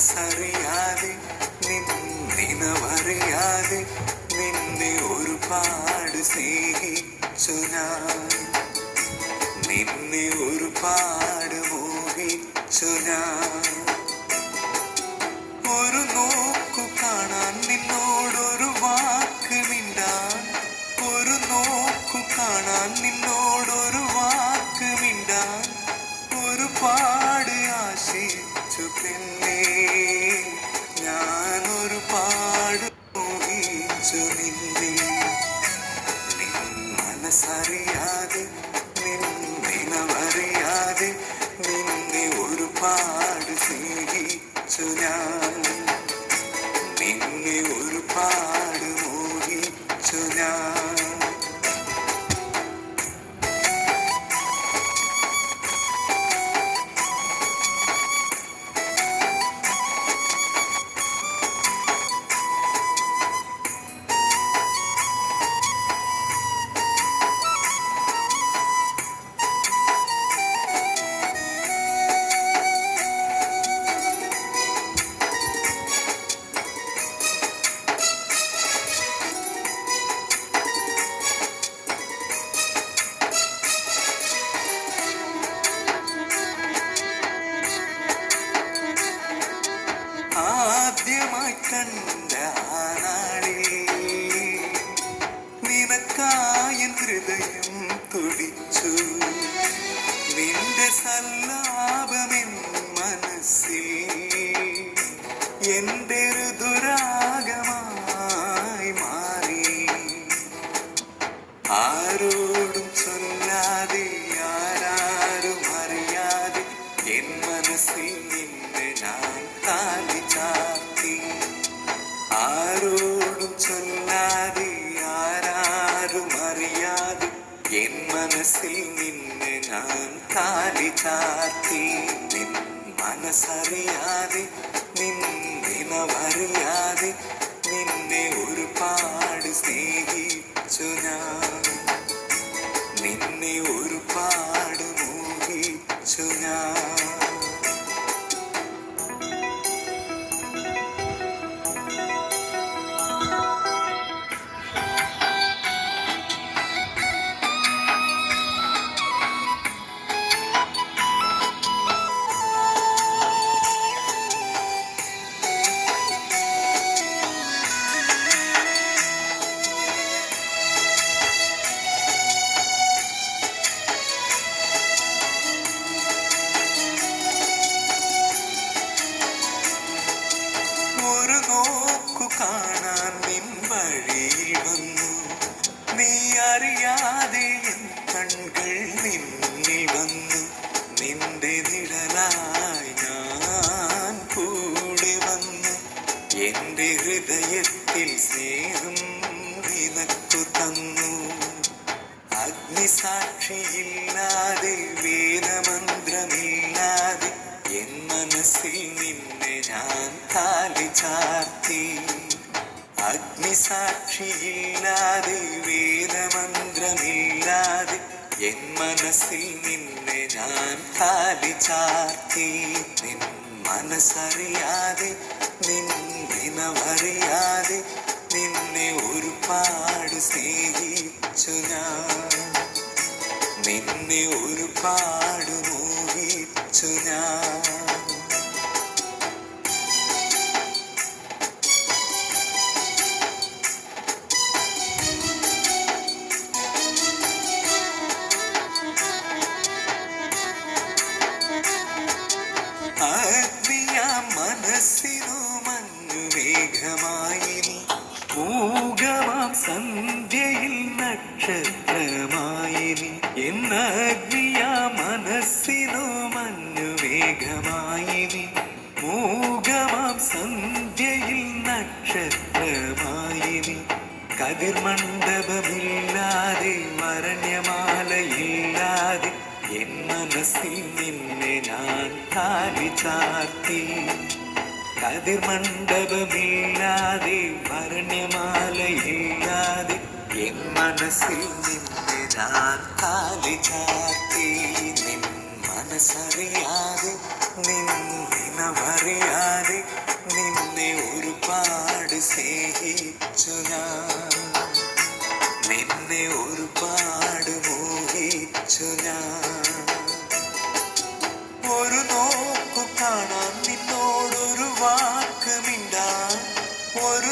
മനസ്സറിയാതെ നിന്നിനവറിയാതെ നിന്നെ ഒരുപാട് സ്നേഹിച്ചു ഞാൻ. നിന്നെ ഒരുപാട് മോഹിച്ചു ഞാൻ. ഒരു നോക്കു ആദ്യമായി കണ്ട ആ നാളിൽ നിനക്കായൻ ഹൃദയം തുടിച്ചു. നിന്റെ സല്ലാപമെൻ മനസ്സിൽ എന്റെ ദുരാഗമായി മാറി. ആരോടും ചൊല്ലാതെ ആരാരും അറിയാതെ എൻ മനസ്സിൽ നിന്നെ ഞാൻ താലി ചാർത്തി ആരോടും ചൊല്ലാതെ ആരാരും അറിയാതെ എൻ മനസ്സിൽ നിന്നെ ഞാൻ താലി ചാർത്തി നിൻ മനസ്സറിയാതെ നിന്നിനവറിയാതെ നിന്നെ ഒരുപാട് സ്നേഹിച്ചു വന്നു നിന്റെ നിഴലായി ഞാൻ കൂടെ വന്ന് എന്റെ ഹൃദയത്തിൽ സ്നേഹം നിനക്കു തന്നു. അഗ്നിസാക്ഷിയില്ലാതെ വേദമന്ത്രമില്ലാതെ എൻ മനസ്സിൽ നിന്നെ ഞാൻ കാലി ചാർത്തി. അഗ്നിസാക്ഷിയില്ലാതെ വേദമന്ത്രമില്ലാതെ എൻ മനസ്സിൽ നിന്നെ ഞാൻ കാലി ചാർത്തി. നിൻ മനസ്സറിയാതെ നിന്നിനവറിയാതെ നിന്നെ ഒരുപാട് സ്നേഹിച്ചു ഞാൻ. നിന്നെ ഒരുപാട് മോഹിച്ചു ഞാൻ. മൂകമാം സന്ധ്യയിൽ നക്ഷത്രമായി നീ എന്നാഗ്നിയ മനസ്സിനു മഞ്ഞുമേഘമായി നീ മൂകമാം സന്ധ്യയിൽ നക്ഷത്രമായി കതിർമണ്ഡപമില്ലാതെ വരണ്യമാലയില്ലാതെ എൻ മനസ്സിൽ നിന്നെ ഞാൻ താരി ചാർത്തി. கதிர் மண்டபம் இல்லாதே வரண்யமாலை இல்லாதே என் மனசில் நின்று நான் காலி காத்தி நின் மனசறியாது நின் நினவறியாது നിന്നെ ഒരുപാട് സ്നേഹിച്ചു ഞാൻ നിന്നെ ഒരുപാട് മോഹിച്ചു ഞാൻ What.